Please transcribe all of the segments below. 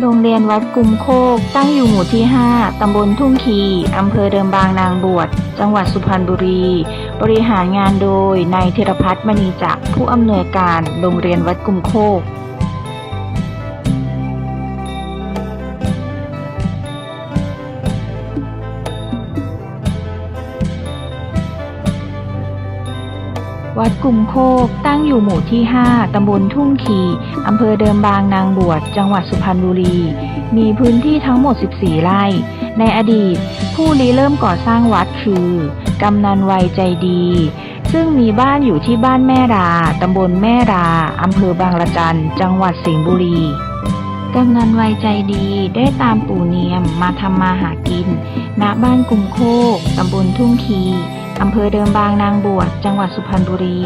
โรงเรียนวัดกุมโคก ตั้งอยู่หมู่ที่ 5 ตำบลทุ่งคีอำเภอเดิมบางนางบวช จังหวัดสุพรรณบุรี บริหารงานโดยนายธีรพัฒน์มณีจักรผู้อำนวยการโรงเรียนวัดกุมโคก วัดกุมโคกตั้งอยู่หมู่ที่ 5 ตำบลทุ่งขีอำเภอเดิมบางนางบวช จังหวัดสุพรรณบุรี มีพื้นที่ทั้งหมด 14 ไร่ ในอดีต ผู้ริเริ่มก่อสร้างวัดคือกำนันวัยใจดี ซึ่งมีบ้านอยู่ที่บ้านแม่ราตำบลแม่ราอำเภอบางละจัน จังหวัดสิงห์บุรีกำนันวัยใจดีได้ตามปู่เนียมมาทำมาหากิน ณ บ้านกุมโคก ตำบลทุ่งคี อำเภอเดิมบางนางบวช จังหวัดสุพรรณบุรี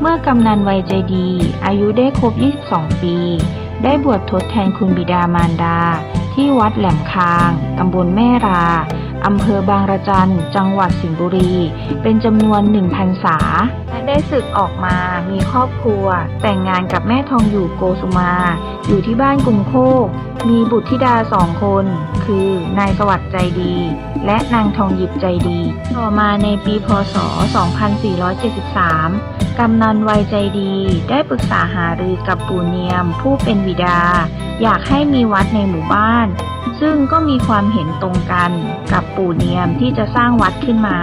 เมื่อกำนันวัยใจดี อายุได้ครบ 22 ปี ได้บวชทดแทนคุณบิดามารดา ที่วัดแหลมคาง ตำบลแม่ราอำเภอบางระจัน จังหวัดสิงห์บุรี เป็นจำนวนหนึ่งพรรษา และได้ศึกออกมา มีครอบครัว แต่งงานกับแม่ทองอยู่โกสุมา อยู่ที่บ้านกุมโคก มีบุตรธิดาสองคน คือนายสวัสดิ์ใจดี และนางทองหยิบใจดี ต่อมาในปีพศ 2473 กำนันวัยใจดี ได้ปรึกษาหารือกับปู่เนียม ผู้เป็นบิดา อยากให้มีวัดในหมู่บ้าน ซึ่งก็มีความเห็นตรงกันกับปู่เนียมที่จะสร้างวัดขึ้นมา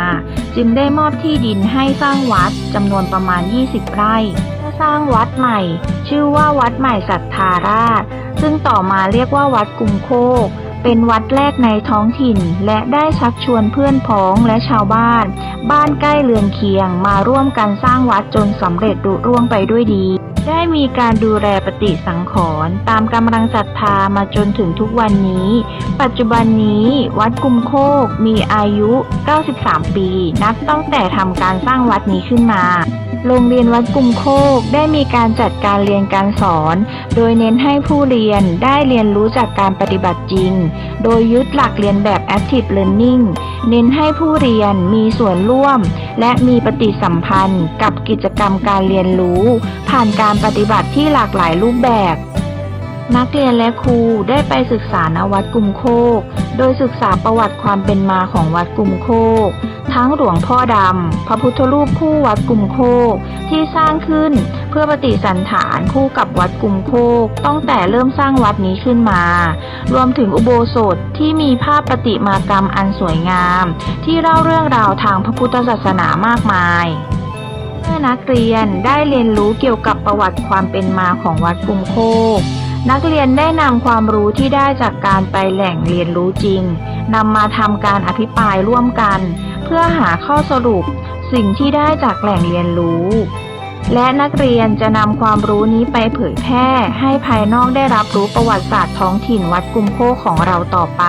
จึงได้มอบที่ดินให้สร้างวัดจำนวนประมาณ 20 ไร่เพื่อสร้างวัดใหม่ ชื่อว่าวัดใหม่ศรัทธาราช ซึ่งต่อมาเรียกว่าวัดกุมโคกเป็นวัดแรกในท้องถิ่นและได้ชักชวนเพื่อนพ้องและชาวบ้าน บ้านใกล้เรือนเคียงมาร่วมกันสร้างวัดจนสำเร็จรุร่วงไปด้วยดี ได้มีการดูแลปฏิสังขรณ์ตามกำลังศรัทธามาจนถึงทุกวันนี้ ปัจจุบันนี้วัดกุมโคกมีอายุ 93 ปี นับตั้งแต่ทำการสร้างวัดนี้ขึ้นมา โรงเรียนวัดกุมโคกได้มีการจัดการเรียนการสอน โดยเน้นให้ผู้เรียนได้เรียนรู้จากการปฏิบัติจริง โดยยึดหลักเรียนแบบ active learning เน้นให้ผู้เรียนมีส่วนร่วมและมีปฏิสัมพันธ์กับกิจกรรมการเรียนรู้ ผ่านการปฏิบัติที่หลากหลายรูปแบบ นักเรียนและครูได้ไปศึกษาณวัดกุมโคก โดยศึกษาประวัติความเป็นมาของวัดกุมโคก ทั้งหลวงพ่อดำ พระพุทธรูปคู่วัดกุมโคก ที่สร้างขึ้นเพื่อปฏิสันฐานคู่กับวัดกุมโคกตั้งแต่เริ่มสร้างวัดนี้ขึ้นมา รวมถึงอุโบสถที่มีภาพปฏิมากรรมอันสวยงาม ที่เล่าเรื่องราวทางพระพุทธศาสนามากมายเมื่อนักเรียนได้เรียนรู้เกี่ยวกับประวัติความเป็นมาของวัดกุมโคก นักเรียนได้นำความรู้ที่ได้จากการไปแหล่งเรียนรู้จริงนำมาทำการอภิปรายร่วมกัน เพื่อหาข้อสรุปสิ่งที่ได้จากแหล่งเรียนรู้ และนักเรียนจะนำความรู้นี้ไปเผยแพร่ ให้ภายนอกได้รับรู้ประวัติศาสตร์ท้องถิ่นวัดกุมโคของเราต่อไป